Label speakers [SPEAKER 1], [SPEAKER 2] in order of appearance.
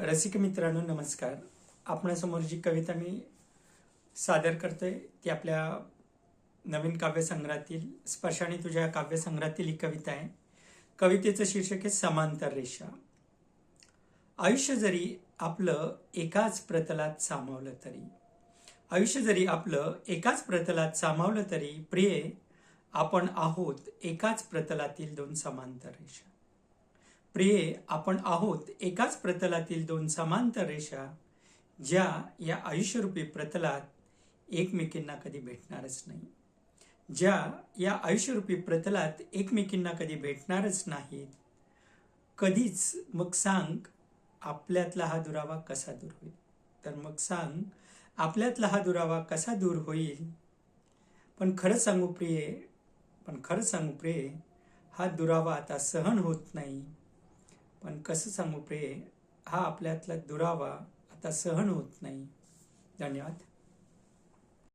[SPEAKER 1] रसिक मित्रांनो नमस्कार. आपणासमोर जी कविता मी सादर करतोय ती आपल्या नवीन काव्यसंग्रहातील स्पर्शाने तुझ्या काव्यसंग्रहातील ही कविता आहे. कवितेचं शीर्षक आहे समांतर रेषा. आयुष्य जरी आपलं एकाच प्रतलात सामावलं तरी आयुष्य जरी आपलं एकाच प्रतलात सामावलं तरी प्रिये आपण आहोत एकाच प्रतलातील दोन समांतर रेषा. प्रिये आपण आहोत एकाच प्रतलातील दोन समांतर रेषा ज्या या आयुष्यरूपी प्रतलात एकमेकींना कधी भेटणारच नाही. ज्या या आयुष्यरूपी प्रतलात एकमेकींना कधी भेटणारच नाहीत. कधीच मग सांग आपल्यातला हा दुरावा कसा दूर होईल? तर मग सांग आपल्यातला हा दुरावा कसा दूर होईल? पण खरं सांगू प्रिये पण खरं सांगू प्रिये हा दुरावा आता सहन होत नाही. पण कसं सांगू प्रे हा आपल्यातला दुरावा आता सहन होत नाही. धन्यवाद.